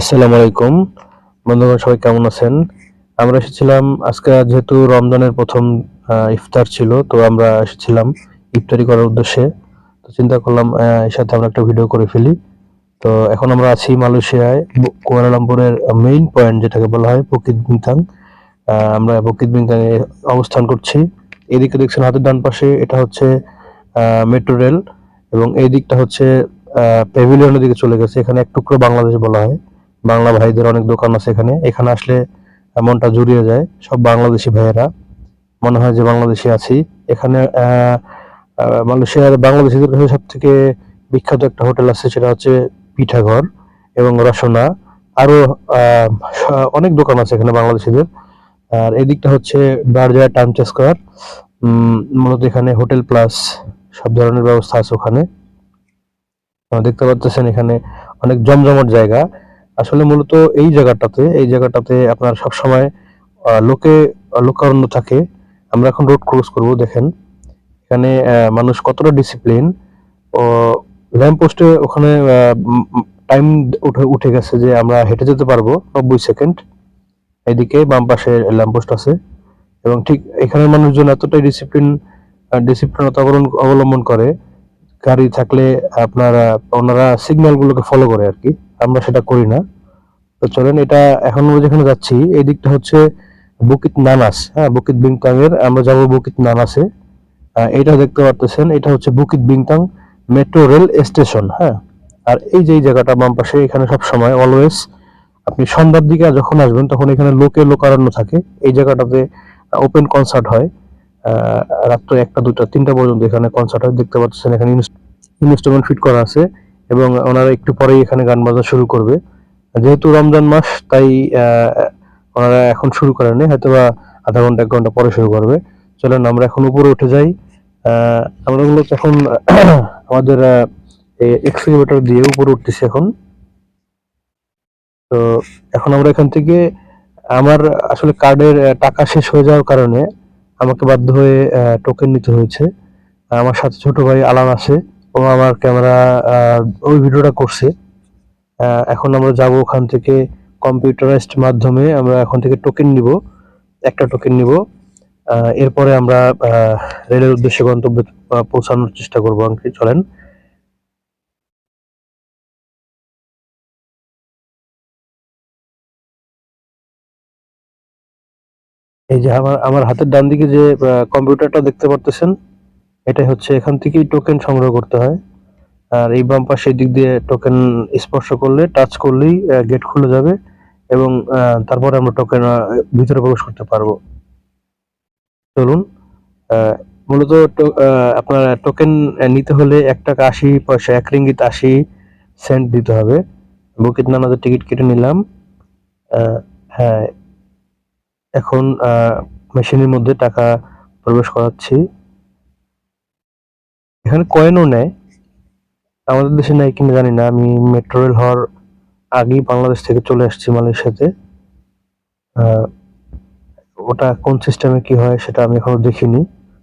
আসসালামু আলাইকুম। বন্ধুগণ, সবাই কেমন আছেন? আমরা এসেছিলাম, আজকে যেহেতু রমজানের প্রথম ইফতার ছিল, তো আমরা এসেছিলাম ইফতারি করার উদ্দেশ্যে। তো চিন্তা করলাম এর সাথে আমরা একটা ভিডিও করে ফেলি। তো এখন আমরা আছি মালয়েশিয়ায় কুয়ালালামপুরের মেইন পয়েন্ট, যেটাকে বলা হয় বকিত বিংতাং আমরা বকিত বিংতাং এ অবস্থান করছি। এদিকে দেখছেন হাতের ডান পাশে, এটা হচ্ছে মেট্রো রেল এবং এই দিকটা হচ্ছে প্যাভিলিয়নের দিকে চলে গেছে। এখানে এক টুকরো বাংলাদেশ বলা হয়। বাংলা ভাইদের অনেক দোকান আছে এখানে। এখানে আসলে মনটা জুড়িয়ে যায় সব বাংলাদেশি ভাইয়েরা। মনে হয় যে বাংলাদেশে আছি। এখানে মালয়েশিয়ার বাংলাদেশিদের কাছে সব থেকে বিখ্যাত একটা হোটেল আছে সেটা হচ্ছে পিঠাঘর এবং রসনা। আরও আহ, অনেক দোকান আছে এখানে বাংলাদেশিদের। আর এদিকটা হচ্ছে বারজার টাইমস স্কোয়ার। মূলত এখানে হোটেল প্লাস সব ধরনের ব্যবস্থা আছে ওখানে। দেখতে পাচ্ছেন এখানে অনেক জমজমট জায়গা। আসলে মূলত এই জায়গাটাতে এই জায়গাটাতে আপনার সবসময় লোকে লোকারণ্য থাকে। আমরা এখন রোড ক্রস করব, দেখেন। এখানে মানুষ কতটা ডিসিপ্লিন ও ল্যাম্প পোস্টে ওখানে টাইম উঠে উঠে গেছে যে আমরা হেঁটে যেতে পারব নব্বই সেকেন্ড এদিকে বাম পাশে ল্যাম্প পোস্ট আছে। এবং ঠিক এখানের মানুষজন এতটাই ডিসিপ্লিন ডিসিপ্লিনতা অবলম্বন করে। গাড়ি থাকলে আপনারা ওনারা সিগন্যাল গুলোকে ফলো করে আর কি। আমরা সেটা করি না। তো চলেন এটা এখন আমরা যেখানে যাচ্ছি, এই দিকটা হচ্ছে বুকিত নানাস। হ্যাঁ বুকিত বিংতাং এর আমরা যাব বুকিত নানাসে। এটা দেখতে পারতেছেন, এটা হচ্ছে Bukit Bintang metro rail station. হ্যাঁ আর এই যে জায়গাটা বাম পাশে, এখানে সব সময় অলওয়েজ আপনি সন্ধ্যার দিকে যখন আসবেন, তখন এখানে লোকে লোকারণ্য থাকে। এই জায়গাটাতে ওপেন কনসার্ট হয়। রাত্র একটা দুটা তিনটা পর্যন্ত এখানে কনসার্ট হয়। দেখতে পাচ্ছেন এখানে ইনস্ট্রুমেন্ট ফিট করা আছে। এবং ওনারা একটু পরেই এখানে গান বাজনা শুরু করবে। যেহেতু রমজান মাস, তাই ওনারা এখন শুরু করেনি হয়তো বা আধা ঘণ্টা, এক ঘণ্টা পরে শুরু করবে। চলেন, আমরা এখন উপরে উঠে যাই। আমরা মূলত এখন আমাদের এক্সকিউভেটর দিয়ে উপরে উঠতেছি এখন। তো, এখন আমরা এখান থেকে, আমার আসলে কার্ডের টাকা শেষ হয়ে যাওয়ার কারণে আমাকে বাধ্য হয়ে টোকেন নিতে হয়েছে। আমার সাথে ছোট ভাই আলাম আছে। ও আমার ক্যামেরা ওই ভিডিওটা করছে। এখন আমরা যাব ওখান থেকে কম্পিউটারাইজড মাধ্যমে। আমরা এখন থেকে টোকেন নিব। একটা টোকেন নিব। এরপরে আমরা রেলের উদ্দেশ্যে গন্তব্যে পৌঁছানোর চেষ্টা করব আঙ্কি চলেন। এই যে আমার আমার হাতের ডান দিকে যে কম্পিউটারটা দেখতে পারতেছেন এটাই হচ্ছে, এখান থেকেই টোকেন সংগ্রহ করতে হয়। আর এই বাম পাশে দিক দিয়ে টোকেন স্পর্শ করলে টাচ করলেই গেট খুলে যাবে এবং তারপরে আমরা টোকেন ভিতরে প্রবেশ করতে পারব। চলুন মূলত আপনার টোকেন নিতে হলে এক টাকা আশি পয়সা, এক রিঙ্গিত আশি সেন্ট দিতে হবে। বুকিত নানাদের টিকিট কেটে নিলাম। হ্যাঁ এখন মেশিনের মধ্যে টাকা প্রবেশ করাচ্ছি। এখানে কয়েনও নেয়। আমাদের দেশে নেয় কিনা জানি না। আমি মেট্রো রেল হওয়ার আগেই বাংলাদেশ থেকে চলে আসছি মালয়েশিয়াতে। ওটা কোন সিস্টেমে কি হয় সেটা আমি এখনও দেখিনি।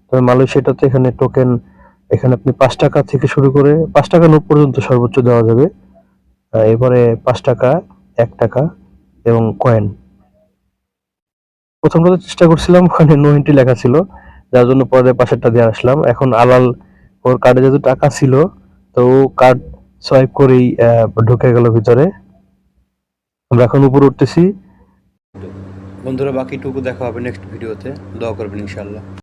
তবে মালয়েশিয়াটাতে এখানে টোকেন এখানে আপনি পাঁচ টাকা থেকে শুরু করে পাঁচ টাকা নোট পর্যন্ত সর্বোচ্চ দেওয়া যাবে। এরপরে পাঁচ টাকা, এক টাকা এবং কয়েন প্রথমটা চেষ্টা করছিলাম, ওখানে নো এন্ট্রি লেখা ছিল। যার জন্য পরে পাশেরটা দিয়ে আসলাম। এখন আলাল ওর কার্ডে যেহেতু টাকা ছিল, তো ও কার্ড সোয়াইপ করেই ঢুকে গেল ভিতরে। আমরা এখন উপরে উঠতেছি। বন্ধুরা, বাকিটুকু দেখা হবে নেক্সট ভিডিওতে দোয়া করবেন ইনশাল্লাহ